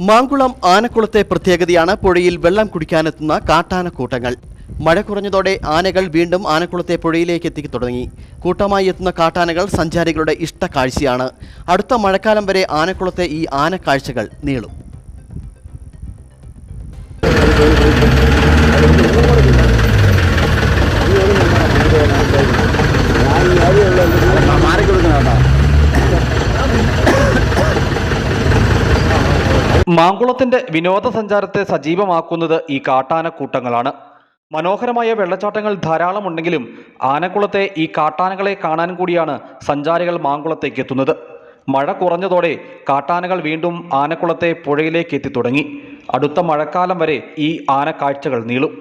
മാങ്കുളം ആനക്കുളത്തെ പ്രത്യേകതയാണ് പുഴയിൽ വെള്ളം കുടിക്കാനെത്തുന്ന കാട്ടാനക്കൂട്ടങ്ങൾ. മഴ കുറഞ്ഞതോടെ ആനകൾ വീണ്ടും ആനക്കുളത്തെ പുഴയിലേക്ക് എത്തി തുടങ്ങി. കൂട്ടമായി എത്തുന്ന കാട്ടാനകൾ സഞ്ചാരികളുടെ ഇഷ്ട കാഴ്ചയാണ്. അടുത്ത മഴക്കാലം വരെ ആനക്കുളത്തെ ഈ ആനക്കാഴ്ചകൾ നീളും. മാങ്കുളത്തിന്റെ വിനോദസഞ്ചാരത്തെ സജീവമാക്കുന്നത് ഈ കാട്ടാനക്കൂട്ടങ്ങളാണ്. മനോഹരമായ വെള്ളച്ചാട്ടങ്ങൾ ധാരാളമുണ്ടെങ്കിലും ആനക്കുളത്തെ ഈ കാട്ടാനകളെ കാണാൻ കൂടിയാണ് സഞ്ചാരികൾ മാങ്കുളത്തേക്ക് എത്തുന്നത്. മഴ കുറഞ്ഞതോടെ കാട്ടാനകൾ വീണ്ടും ആനക്കുളത്തെ പുഴയിലേക്ക് എത്തി തുടങ്ങി. അടുത്ത മഴക്കാലം വരെ ഈ ആനക്കാഴ്ചകൾ നീളും.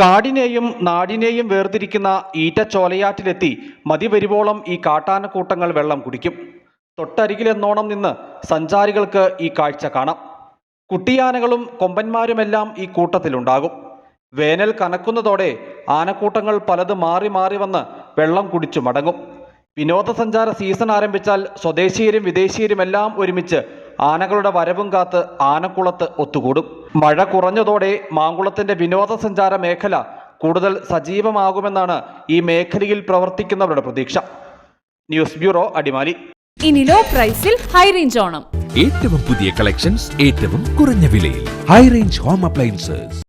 കാടിനെയും നാടിനെയും വേർതിരിക്കുന്ന ഈറ്റച്ചോലയാറ്റിലെത്തി മതി വരുവോളം ഈ കാട്ടാനക്കൂട്ടങ്ങൾ വെള്ളം കുടിക്കും. തൊട്ടരികിലെന്നോണം നിന്ന് സഞ്ചാരികൾക്ക് ഈ കാഴ്ച കാണാം. കുട്ടിയാനകളും കൊമ്പന്മാരുമെല്ലാം ഈ കൂട്ടത്തിലുണ്ടാകും. വേനൽ കനക്കുന്നതോടെ ആനക്കൂട്ടങ്ങൾ പലത് മാറി മാറി വന്ന് വെള്ളം കുടിച്ചു മടങ്ങും. വിനോദസഞ്ചാര സീസൺ ആരംഭിച്ചാൽ സ്വദേശീയരും വിദേശീയരുമെല്ലാം ഒരുമിച്ച് ആനകളുടെ വരവും കാത്ത് ആനക്കുളത്ത് ഒത്തുകൂടും. മഴ കുറഞ്ഞതോടെ മാങ്കുളത്തിന്റെ വിനോദസഞ്ചാര മേഖല കൂടുതൽ സജീവമാകുമെന്നാണ് ഈ മേഖലയിൽ പ്രവർത്തിക്കുന്നവരുടെ പ്രതീക്ഷ. News bureau Adimali. ഇനി ലോ പ്രൈസിൽ ഹൈ റേഞ്ച് ഓണം. ഏറ്റവും പുതിയ കളക്ഷൻസ് ഏറ്റവും കുറഞ്ഞ വിലയിൽ. High range home appliances